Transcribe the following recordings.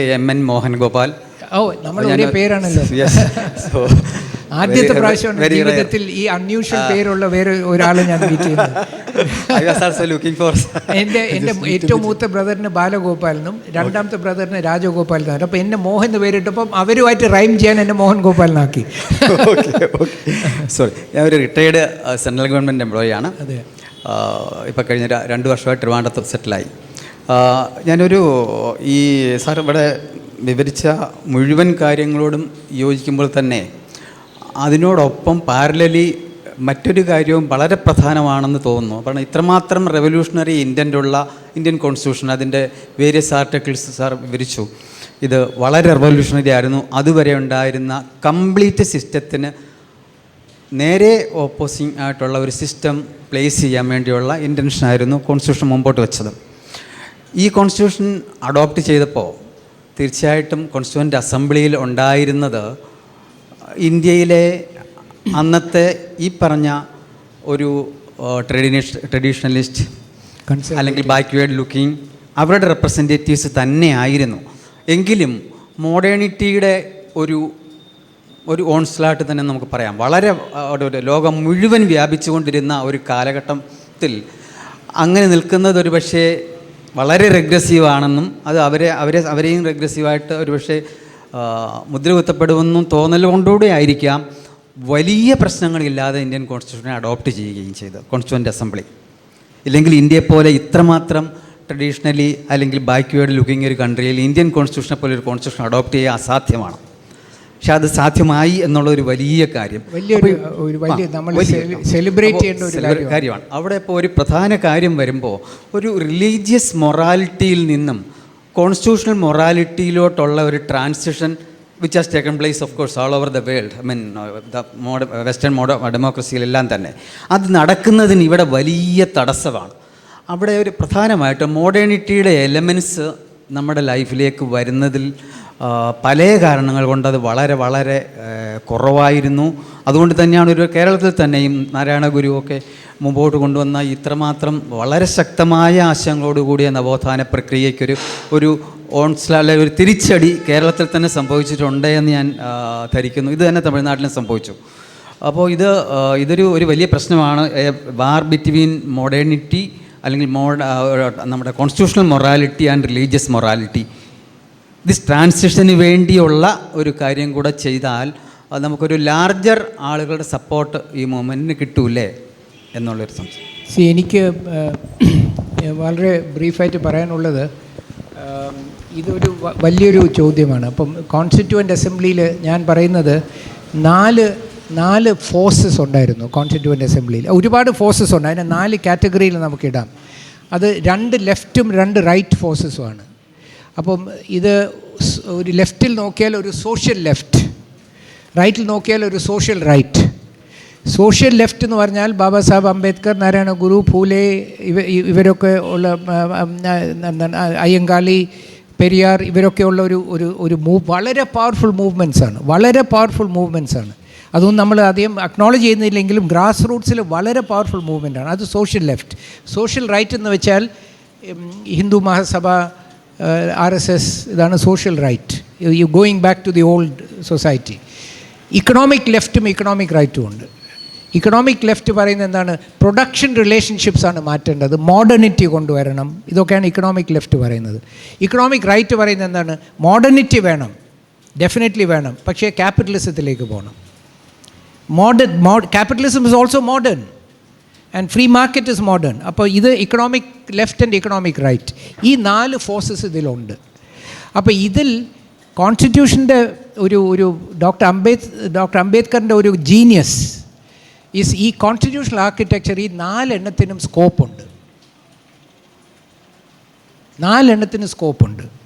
M N Mohan Gopal. ഓ നമ്മൾ ഒരേ പേരാണല്ലോ. ആദ്യത്തെ പ്രാവശ്യം പ്രാവശ്യമാണ്. ജീവിതത്തിൽ ഈ അൺയൂഷ്വൽ പേരുള്ള വേറെ ഒരാളെ ഞാൻ മീറ്റ് ചെയ്യുന്നത്. എന്റെ എന്റെ ഏറ്റവും മൂത്ത ബ്രദറിന് ബാലഗോപാലിനും രണ്ടാമത്തെ ബ്രദറിന് രാജഗോപാൽ രാജഗോപാലിനും അപ്പോൾ എന്നെ മോഹൻ എന്ന് പേരിട്ടപ്പം അവരുമായിട്ട് റൈം ചെയ്യാൻ എന്നെ മോഹൻ ഓക്കെ ഓക്കെ സോറി ഞാൻ ഒരു റിട്ടയർഡ് സെൻട്രൽ ഗവൺമെന്റ് എംപ്ലോയി ആണ്. അതെ. ഇപ്പോൾ കഴിഞ്ഞ രണ്ട് വർഷമായിട്ട് ട്രിവാൻഡ്രത്ത് സെറ്റിലായി ഞാനൊരു ഈ സാർ ഇവിടെ വിവരിച്ച മുഴുവൻ കാര്യങ്ങളോടും യോജിക്കുമ്പോൾ തന്നെ അതിനോടൊപ്പം പാരലലി മറ്റൊരു കാര്യവും വളരെ പ്രധാനമാണെന്ന് തോന്നുന്നു. കാരണം ഇത്രമാത്രം റെവല്യൂഷണറി ഇന്റന്റ് ഉള്ള ഇന്ത്യൻ കോൺസ്റ്റിറ്റ്യൂഷൻ അതിന്റെ വേരിയസ് ആർട്ടിക്കിൾസ് സാർ വിവരിച്ചു. ഇത് വളരെ റെവല്യൂഷണറി ആയിരുന്നു. അതുവരെ ഉണ്ടായിരുന്ന കംപ്ലീറ്റ് സിസ്റ്റത്തിന് നേരെ ഓപ്പോസിങ് ആയിട്ടുള്ള ഒരു സിസ്റ്റം പ്ലേസ് ചെയ്യാൻ വേണ്ടിയുള്ള ഇന്റൻഷനായിരുന്നു കോൺസ്റ്റിറ്റ്യൂഷൻ മുമ്പോട്ട് വെച്ചത്. ഈ കോൺസ്റ്റിറ്റ്യൂഷൻ അഡോപ്റ്റ് ചെയ്തപ്പോൾ തീർച്ചയായിട്ടും കോൺസ്റ്റിറ്റ്യൂന്റ് അസംബ്ലിയിൽ ഉണ്ടായിരുന്നത് ഇന്ത്യയിലെ അന്നത്തെ ഈ പറഞ്ഞ ഒരു ട്രഡീഷ ട്രഡീഷണലിസ്റ്റ് അല്ലെങ്കിൽ ബാക്ക്വേർഡ് ലുക്കിംഗ് അവരുടെ റെപ്രസെന്റേറ്റീവ്സ് തന്നെയായിരുന്നു. എങ്കിലും മോഡേണിറ്റിയുടെ ഒരു ഒരു ഓൺസ്ലാട്ട് തന്നെ നമുക്ക് പറയാം. വളരെ ലോകം മുഴുവൻ വ്യാപിച്ചുകൊണ്ടിരുന്ന ഒരു കാലഘട്ടത്തിൽ അങ്ങനെ നിൽക്കുന്നത് ഒരു പക്ഷേ വളരെ റെഗ്രസീവ് ആണെന്നും അത് അവരെ അവരെ അവരെയും റെഗ്രസീവായിട്ട് ഒരുപക്ഷെ മുദ്ര കുത്തപ്പെടുമെന്നും തോന്നലുകൊണ്ടുകൂടെ ആയിരിക്കാം വലിയ പ്രശ്നങ്ങളില്ലാതെ ഇന്ത്യൻ കോൺസ്റ്റിറ്റ്യൂഷനെ അഡോപ്റ്റ് ചെയ്യുകയും ചെയ്തു കോൺസ്റ്റിറ്റ്യൂന്റ് അസംബ്ലി ഇല്ലെങ്കിൽ ഇന്ത്യയെ പോലെ ഇത്രമാത്രം ട്രഡീഷണലി അല്ലെങ്കിൽ ബാക്ക്വേർഡ് ലുക്കിംഗ് ഒരു കൺട്രിയിൽ ഇന്ത്യൻ കോൺസ്റ്റിറ്റ്യൂഷനെ പോലെ ഒരു കോൺസ്റ്റിറ്റ്യൂഷൻ അഡോപ്റ്റ് ചെയ്യുക അസാധ്യമാണ്. പക്ഷെ അത് സാധ്യമായി എന്നുള്ള ഒരു വലിയ കാര്യം. സെലിബ്രേറ്റ് ചെയ്യേണ്ട ഒരു കാര്യമാണ്. കാര്യമാണ്. അവിടെ ഇപ്പോൾ ഒരു പ്രധാന കാര്യം വരുമ്പോൾ ഒരു റിലീജിയസ് മൊറാലിറ്റിയിൽ നിന്നും കോൺസ്റ്റിറ്റ്യൂഷണൽ മൊറാലിറ്റിയിലോട്ടുള്ള ഒരു transition which has taken place of course all over the world I mean the മോഡ western മോഡ ഡെമോക്രസിയിലെല്ലാം തന്നെ. അത് നടക്കുന്നതിന് ഇവിടെ വലിയ തടസ്സമാണ്. അവിടെ ഒരു പ്രധാനമായിട്ട് മോഡേണിറ്റിയുടെ എലമെൻസ് നമ്മുടെ ലൈഫിലേക്ക് വരുന്നതിൽ പല കാരണങ്ങൾ കൊണ്ട് അത് വളരെ വളരെ കുറവായിരുന്നു. അതുകൊണ്ട് തന്നെയാണ് ഒരു കേരളത്തിൽ തന്നെയും നാരായണ ഗുരുവൊക്കെ മുമ്പോട്ട് കൊണ്ടുവന്ന ഇത്രമാത്രം വളരെ ശക്തമായ ആശയങ്ങളോടുകൂടിയ നവോത്ഥാന പ്രക്രിയയ്ക്കൊരു ഒരു ഓൺസ്ല ഒരു തിരിച്ചടി കേരളത്തിൽ തന്നെ സംഭവിച്ചിട്ടുണ്ട് എന്ന് ഞാൻ ധരിക്കുന്നു. ഇത് തന്നെ തമിഴ്നാട്ടിലും സംഭവിച്ചു. അപ്പോൾ ഇത് ഇതൊരു ഒരു വലിയ പ്രശ്നമാണ്. വാർ ബിറ്റ്വീൻ മോഡേണിറ്റി അല്ലെങ്കിൽ മോഡ നമ്മുടെ constitutional morality and religious morality this ട്രാൻസിഷന് വേണ്ടിയുള്ള ഒരു കാര്യം കൂടെ ചെയ്താൽ നമുക്കൊരു ലാർജർ ആളുകളുടെ സപ്പോർട്ട് ഈ മൂവ്മെന്റിന് കിട്ടൂലേ എന്നുള്ളൊരു സംശയം. സി എനിക്ക് വളരെ ബ്രീഫായിട്ട് പറയാനുള്ളത് ഇതൊരു വലിയൊരു ചോദ്യമാണ്. അപ്പം കോൺസ്റ്റിറ്റ്യൂവന്റ് അസംബ്ലിയിൽ ഞാൻ പറയുന്നത് നാല് നാല് ഫോഴ്സസ് ഉണ്ടായിരുന്നു കോൺസ്റ്റിറ്റ്യൂവന്റ് അസംബ്ലിയിൽ ഒരുപാട് ഫോഴ്സസ് ഉണ്ട്. അതിനെ നാല് കാറ്റഗറിയിൽ നമുക്കിടാം അത് രണ്ട് ലെഫ്റ്റും രണ്ട് റൈറ്റ് ഫോഴ്സസുമാണ് അപ്പം ഇത് ഒരു ലെഫ്റ്റിൽ നോക്കിയാൽ ഒരു സോഷ്യൽ ലെഫ്റ്റ് റൈറ്റിൽ നോക്കിയാൽ ഒരു സോഷ്യൽ റൈറ്റ് സോഷ്യൽ ലെഫ്റ്റ് എന്ന് പറഞ്ഞാൽ ബാബാ സാഹബ് അംബേദ്കർ നാരായണ ഗുരു ഫൂലെ ഇവ ഇവരൊക്കെ ഉള്ള അയ്യങ്കാളി പെരിയാർ ഇവരൊക്കെ ഉള്ള ഒരു ഒരു ഒരു മൂവ് വളരെ പവർഫുൾ മൂവ്മെന്റ്സാണ് വളരെ പവർഫുൾ മൂവ്മെന്റ്സ് അതൊന്നും നമ്മൾ അധികം അക്നോളജ് ചെയ്യുന്നില്ലെങ്കിലും ഗ്രാസ് റൂട്ട്സിൽ വളരെ പവർഫുൾ മൂവ്മെന്റ് ആണ്. അത് സോഷ്യൽ ലെഫ്റ്റ് സോഷ്യൽ റൈറ്റ് എന്ന് വെച്ചാൽ Hindu Mahasabha R S S ഇതാണ് social right you going back to the old society economic ലെഫ്റ്റും economic റൈറ്റും ഉണ്ട്. ഇക്കണോമിക് ലെഫ്റ്റ് പറയുന്നത് എന്താണ്? പ്രൊഡക്ഷൻ റിലേഷൻഷിപ്സാണ് മാറ്റേണ്ടത്. മോഡേണിറ്റി കൊണ്ടുവരണം. ഇതൊക്കെയാണ് ഇക്കണോമിക് ലെഫ്റ്റ് പറയുന്നത്. ഇക്കണോമിക് റൈറ്റ് പറയുന്നത് എന്താണ്? മോഡേണിറ്റി വേണം. ഡെഫിനറ്റ്ലി വേണം. പക്ഷേ ക്യാപിറ്റലിസത്തിലേക്ക് പോകണം. Modern mode capitalism is also modern and free market is modern അപ്പോൾ ഇത് economic left and economic right ഈ നാല് ഫോഴ്സസ് ഇതിലുണ്ട്. അപ്പോൾ ഇതിൽ കോൺസ്റ്റിറ്റ്യൂഷന്റെ ഒരു ഒരു ഡോക്ടർ അംബേദ് ഡോക്ടർ അംബേദ്കറിന്റെ ഒരു ജീനിയസ് ഈസ് ഈ കോൺസ്റ്റിറ്റ്യൂഷണൽ ആർക്കിടെക്ചർ ഈ നാലെണ്ണത്തിനും സ്കോപ്പുണ്ട് നാലെണ്ണത്തിന് സ്കോപ്പുണ്ട്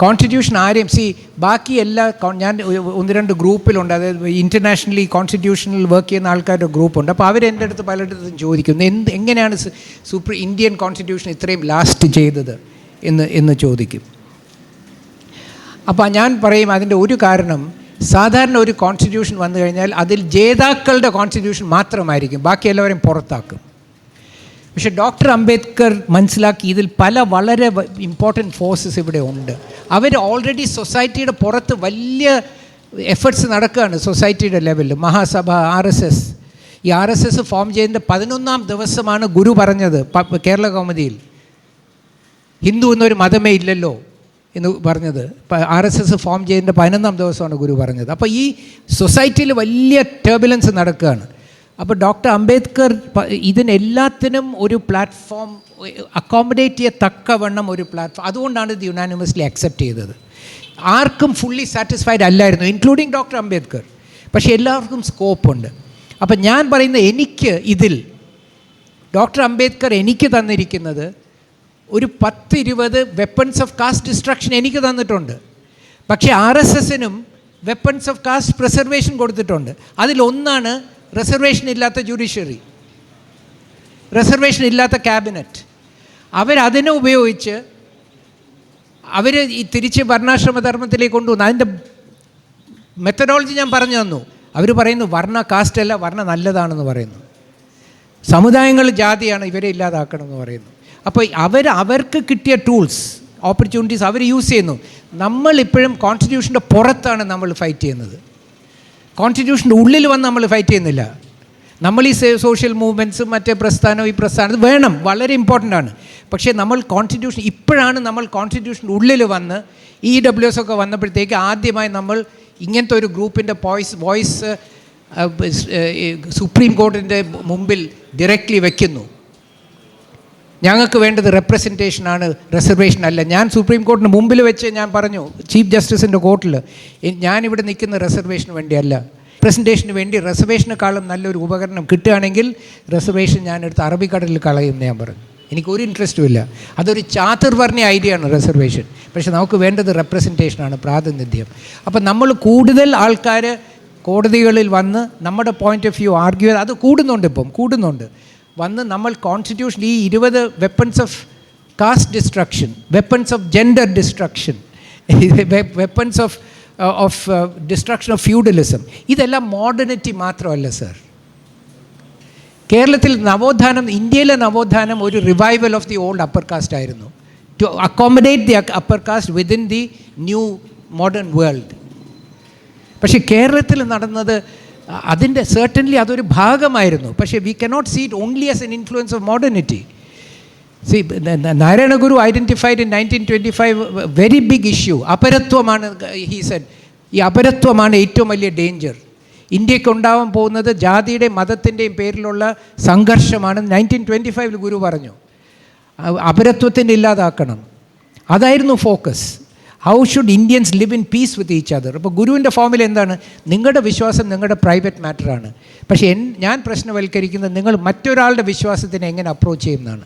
കോൺസ്റ്റിറ്റ്യൂഷൻ ആരെയും സി ബാക്കി എല്ലാ ഞാൻ ഒന്ന് രണ്ട് ഗ്രൂപ്പിലുണ്ട്. അതായത് ഇന്റർനാഷണലി കോൺസ്റ്റിറ്റ്യൂഷനിൽ വർക്ക് ചെയ്യുന്ന ആൾക്കാരുടെ ഗ്രൂപ്പുണ്ട്. അപ്പോൾ അവരെന്റെ അടുത്ത് പലയിടത്തും ചോദിക്കുന്നു എന്ത് എങ്ങനെയാണ് സുപ്രീം ഇന്ത്യൻ കോൺസ്റ്റിറ്റ്യൂഷൻ ഇത്രയും ലാസ്റ്റ് ചെയ്തത് എന്ന് എന്ന് ചോദിക്കും. അപ്പോൾ ഞാൻ പറയും അതിന്റെ ഒരു കാരണം സാധാരണ ഒരു കോൺസ്റ്റിറ്റ്യൂഷൻ വന്നു കഴിഞ്ഞാൽ അതിൽ ജേതാക്കളുടെ കോൺസ്റ്റിറ്റ്യൂഷൻ മാത്രമായിരിക്കും. ബാക്കി എല്ലാവരെയും പുറത്താക്കും. പക്ഷേ ഡോക്ടർ അംബേദ്കർ മനസ്സിലാക്കി ഇതിൽ പല വളരെ ഇമ്പോർട്ടന്റ് ഫോഴ്സസ് ഇവിടെ ഉണ്ട്. അവർ ഓൾറെഡി സൊസൈറ്റിയുടെ പുറത്ത് വലിയ എഫേർട്സ് നടക്കുകയാണ് സൊസൈറ്റിയുടെ ലെവലിൽ മഹാസഭ ആർ എസ് എസ്. ഈ ആർ എസ് എസ് ഫോം ചെയ്യുന്ന പതിനൊന്നാം ദിവസമാണ് ഗുരു പറഞ്ഞത് കേരള കൗമുദിയിൽ. ഹിന്ദു എന്നൊരു മതമേ ഇല്ലല്ലോ എന്ന് പറഞ്ഞത്. ആർ എസ് എസ് ഫോം ചെയ്യുന്ന പതിനൊന്നാം ദിവസമാണ് ഗുരു പറഞ്ഞത്. അപ്പോൾ ഈ സൊസൈറ്റിയിൽ വലിയ ടേബുലൻസ് നടക്കുകയാണ്. അപ്പോൾ ഡോക്ടർ അംബേദ്കർ ഇതിനെല്ലാത്തിനും ഒരു പ്ലാറ്റ്ഫോം അക്കോമഡേറ്റ് ചെയ്യത്തക്കവണ്ണം ഒരു പ്ലാറ്റ്ഫോം അതുകൊണ്ടാണ് ഇത് യുനാനിമസ്ലി അക്സെപ്റ്റ് ചെയ്തത്. ആർക്കും ഫുള്ളി സാറ്റിസ്ഫൈഡ് അല്ലായിരുന്നു ഇൻക്ലൂഡിങ് ഡോക്ടർ അംബേദ്കർ. പക്ഷേ എല്ലാവർക്കും സ്കോപ്പുണ്ട് അപ്പം ഞാൻ പറയുന്ന എനിക്ക് ഇതിൽ ഡോക്ടർ അംബേദ്കർ എനിക്ക് തന്നിരിക്കുന്നത് ഒരു പത്തിരുപത് വെപ്പൺസ് ഓഫ് കാസ്റ്റ് ഡിസ്ട്രക്ഷൻ എനിക്ക് തന്നിട്ടുണ്ട്. പക്ഷേ ആർ എസ് എസിനും വെപ്പൺസ് ഓഫ് കാസ്റ്റ് പ്രിസർവേഷൻ കൊടുത്തിട്ടുണ്ട്. അതിലൊന്നാണ് റിസർവേഷൻ ഇല്ലാത്ത ജുഡീഷ്യറി റിസർവേഷൻ ഇല്ലാത്ത ക്യാബിനറ്റ് അവരതിനെ ഉപയോഗിച്ച് അവർ ഈ തിരിച്ച് വർണാശ്രമധർമ്മത്തിലേക്ക് കൊണ്ടുവന്നു അതിന്റെ മെത്തഡോളജി ഞാൻ പറഞ്ഞു തന്നു. അവർ പറയുന്നു വർണ കാസ്റ്റ് അല്ല വർണ നല്ലതാണെന്ന് പറയുന്നു. സമുദായങ്ങൾ ജാതിയാണ് ഇവരെ ഇല്ലാതാക്കണമെന്ന് പറയുന്നു. അപ്പോൾ അവർ അവർക്ക് കിട്ടിയ ടൂൾസ് ഓപ്പർച്യൂണിറ്റീസ് അവർ യൂസ് ചെയ്യുന്നു. നമ്മളിപ്പോഴും കോൺസ്റ്റിറ്റ്യൂഷന്റെ പുറത്താണ് നമ്മൾ ഫൈറ്റ് ചെയ്യുന്നത്. കോൺസ്റ്റിറ്റ്യൂഷന്റെ ഉള്ളിൽ വന്ന് നമ്മൾ ഫൈറ്റ് ചെയ്യുന്നില്ല. നമ്മൾ ഈ സോഷ്യൽ മൂവ്മെന്റ്സും മറ്റേ പ്രസ്ഥാനം ഈ പ്രസ്ഥാനം വേണം വളരെ ഇമ്പോർട്ടന്റ് ആണ്. പക്ഷേ നമ്മൾ കോൺസ്റ്റിറ്റ്യൂഷൻ ഇപ്പോഴാണ് നമ്മൾ കോൺസ്റ്റിറ്റ്യൂഷന്റെ ഉള്ളിൽ വന്ന് ഇ ഡബ്ല്യു എസ് ഒക്കെ വന്നപ്പോഴത്തേക്ക് ആദ്യമായി നമ്മൾ ഇങ്ങനത്തെ ഒരു ഗ്രൂപ്പിന്റെ വോയിസ് വോയിസ് സുപ്രീം കോർട്ടിന്റെ മുമ്പിൽ ഡയറക്റ്റ്ലി വയ്ക്കുന്നു ഞങ്ങൾക്ക് വേണ്ടത് റെപ്രസെന്റേഷനാണ് റിസർവേഷൻ അല്ല. ഞാൻ സുപ്രീം കോർട്ടിന് മുമ്പിൽ വെച്ച് ഞാൻ പറഞ്ഞു ചീഫ് ജസ്റ്റിസിന്റെ കോർട്ടിൽ ഞാനിവിടെ നിൽക്കുന്ന റിസർവേഷന് വേണ്ടിയല്ല. റെപ്രസെന്റേഷന് വേണ്ടി റിസർവേഷനെക്കാളും നല്ലൊരു ഉപകരണം കിട്ടുകയാണെങ്കിൽ റിസർവേഷൻ ഞാൻ എടുത്ത് അറബിക്കടലിൽ കളയുമെന്ന് ഞാൻ പറഞ്ഞു. എനിക്ക് ഒരു ഇൻട്രസ്റ്റും ഇല്ല. അതൊരു ചാതുർവർണ ഐഡിയ ആണ് റിസർവേഷൻ പക്ഷേ നമുക്ക് വേണ്ടത് റെപ്രസെന്റേഷനാണ് പ്രാതിനിധ്യം. അപ്പം നമ്മൾ കൂടുതൽ ആൾക്കാർ കോടതികളിൽ വന്ന് നമ്മുടെ പോയിന്റ് ഓഫ് വ്യൂ ആർഗ്യൂ അത് കൂടുന്നുണ്ട് ഇപ്പം കൂടുന്നുണ്ട്. വന്ന് നമ്മൾ കോൺസ്റ്റിറ്റ്യൂഷൻ ഈ ഇരുപത് weapons of caste destruction weapons of gender destruction weapons of of destruction of feudalism ഇതെല്ലാം മോഡേണിറ്റി മാത്രമല്ല സർ കേരളത്തിൽ നവോത്ഥാനം ഇന്ത്യയിലെ നവോത്ഥാനം ഒരു revival of the old upper caste ആയിരുന്നു. To accommodate the upper caste within the new modern world പക്ഷേ കേരളത്തിൽ നടന്നത് അതിന്റെ സെർട്ടൻലി അതൊരു ഭാഗമായിരുന്നു. പക്ഷേ we cannot see it only as an influence of modernity Sri Narayana Guru identified in nineteen twenty five very big issue അപരത്വമാണ് he said ഈ അപരത്വമാണ് ഏറ്റവും വലിയ ഡേഞ്ചർ ഇന്ത്യയ്ക്ക് ഉണ്ടാവാൻ പോകുന്നത് ജാതിയുടെയും മതത്തിന്റെയും പേരിലുള്ള സംഘർഷമാണ് നയന്റീൻ ട്വന്റി ഫൈവിൽ ഗുരു പറഞ്ഞു. അപരത്വത്തിന്റെ ഇല്ലാതാക്കണം. അതായിരുന്നു focus how should Indians live in peace with each other അപ്പോൾ ഗുരുവിന്റെ ഫോമിൽ എന്താണ്? നിങ്ങളുടെ വിശ്വാസം നിങ്ങളുടെ പ്രൈവറ്റ് മാറ്ററാണ് പക്ഷേ എൻ ഞാൻ പ്രശ്നവൽക്കരിക്കുന്നത് നിങ്ങൾ മറ്റൊരാളുടെ വിശ്വാസത്തിനെ എങ്ങനെ അപ്രോച്ച് ചെയ്യുന്നതാണ്?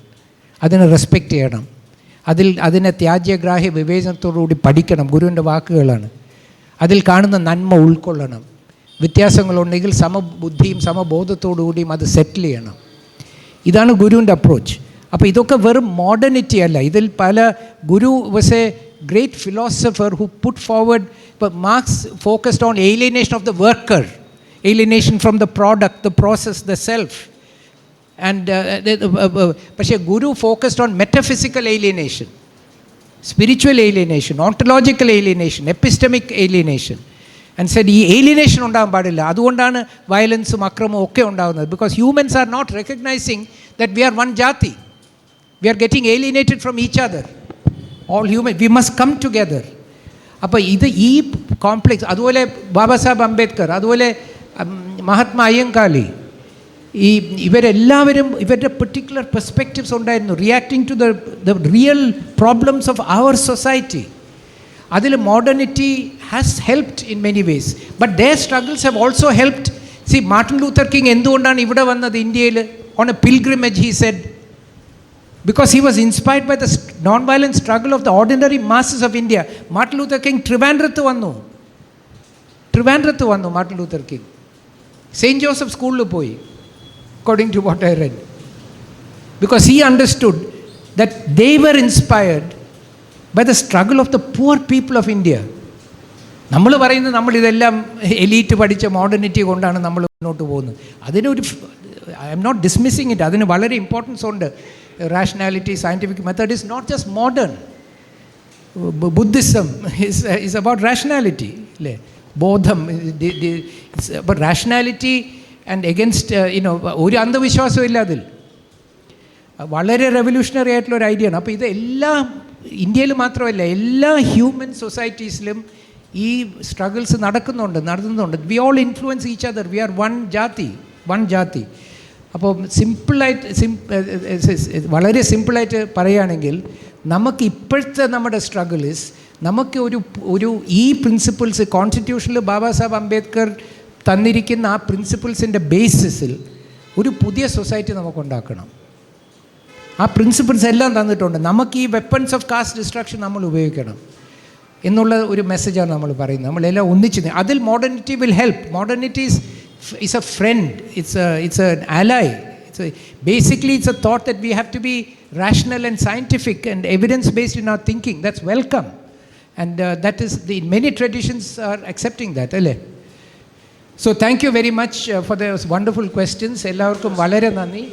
അതിനെ റെസ്പെക്റ്റ് ചെയ്യണം. അതിൽ അതിനെ ത്യാജ്യഗ്രാഹ്യ വിവേചനത്തോടുകൂടി പഠിക്കണം. ഗുരുവിന്റെ വാക്കുകളാണ്. അതിൽ കാണുന്ന നന്മ ഉൾക്കൊള്ളണം. വ്യത്യാസങ്ങളുണ്ടെങ്കിൽ സമബുദ്ധിയും സമബോധത്തോടുകൂടിയും അത് സെറ്റിൽ ചെയ്യണം. ഇതാണ് ഗുരുവിന്റെ അപ്രോച്ച് അപ്പോൾ ഇതൊക്കെ വെറും മോഡേണിറ്റി അല്ല. ഇതിൽ പല Guru was a great philosopher who put forward ഇപ്പോൾ Marx focused on alienation of the worker alienation from the product the process the self and പക്ഷേ Guru focused on metaphysical alienation spiritual alienation ontological alienation epistemic alienation and said ഈ alienation ഉണ്ടാകാൻ പാടില്ല അതുകൊണ്ടാണ് വയലൻസും അക്രമവും ഒക്കെ ഉണ്ടാകുന്നത് because humans are not recognising that we are one ജാതി we are getting alienated from each other all human we must come together അപ്പോൾ ഇത് ഈ കോംപ്ലക്സ് അതുപോലെ ബാബാ സാഹേബ് അംബേദ്കർ അതുപോലെ ഉം, മഹാത്മാ അയ്യങ്കാളി ഈ ഇവരെല്ലാവരും ഇവരുടെ പെർട്ടിക്കുലർ പെർസ്പെക്റ്റീവ്സ് ഉണ്ടായിരുന്നു reacting to the the real problems of our society അതിൽ modernity has helped in many ways but their struggles have also helped see Martin Luther King എന്തുകൊണ്ടാണ് ഇവിടെ വന്നത് ഇന്ത്യയിൽ on a pilgrimage he said because he was inspired by the st- non-violent struggle of the ordinary masses of India. Martin Luther King ട്രിവാൻഡ്രത്ത് വന്നു. ട്രിവാൻഡ്രത്ത് വന്നു Martin Luther King Saint Joseph സ്കൂളിൽ പോയി according to what I read because he understood that they were inspired by the struggle of the poor people of India നമ്മൾ പറയുന്നത് നമ്മൾ ഇതെല്ലാം എലീറ്റ് പഠിച്ച മോഡേണിറ്റി കൊണ്ടാണ് നമ്മൾ മുന്നോട്ട് പോകുന്നത്. അതിനൊരു I am not dismissing it അതിന് വളരെ ഇമ്പോർട്ടൻസ് ഉണ്ട്. Rationality scientific method is not just modern Buddhism is is about rationality അല്ലേ ബോധം it's about rationality and against you know ഒരു അന്ധവിശ്വാസവും ഇല്ല അതിൽ വളരെ റെവല്യൂഷണറി ആയിട്ടുള്ള ഒരു ഐഡിയ ആണ്. അപ്പോൾ ഇത് എല്ലാ ഇന്ത്യയിൽ മാത്രമല്ല എല്ലാ ഹ്യൂമൻ സൊസൈറ്റീസിലും ഈ സ്ട്രഗിൾസ് നടക്കുന്നുണ്ട് നടത്തുന്നുണ്ട്. We all influence each other we are one jati one jati. അപ്പോൾ സിമ്പിളായിട്ട് സിം വളരെ സിമ്പിളായിട്ട് പറയുകയാണെങ്കിൽ നമുക്ക് ഇപ്പോഴത്തെ നമ്മുടെ സ്ട്രഗിൾ ഇസ് നമുക്ക് ഒരു ഒരു ഈ പ്രിൻസിപ്പിൾസ് കോൺസ്റ്റിറ്റ്യൂഷനിൽ ബാബാ സാഹബ് അംബേദ്കർ തന്നിരിക്കുന്ന ആ പ്രിൻസിപ്പിൾസിന്റെ ബേസിസിൽ ഒരു പുതിയ സൊസൈറ്റി നമുക്കുണ്ടാക്കണം ആ പ്രിൻസിപ്പിൾസ് എല്ലാം തന്നിട്ടുണ്ട്. നമുക്ക് ഈ വെപ്പൺസ് ഓഫ് കാസ്റ്റ് ഡിസ്ട്രക്ഷൻ നമ്മൾ ഉപയോഗിക്കണം എന്നുള്ള ഒരു മെസ്സേജാണ് നമ്മൾ പറയുന്നത്. നമ്മളെല്ലാം ഒന്നിച്ചു അതിൽ modernity will help modernity is is a front it's it's a ally it's basically it's a thought that we have to be rational and scientific and evidence based in our thinking that's welcome and uh, that is the many traditions are accepting that അല്ലേ so thank you very much for the wonderful questions എല്ലാവർക്കും വളരെ നന്ദി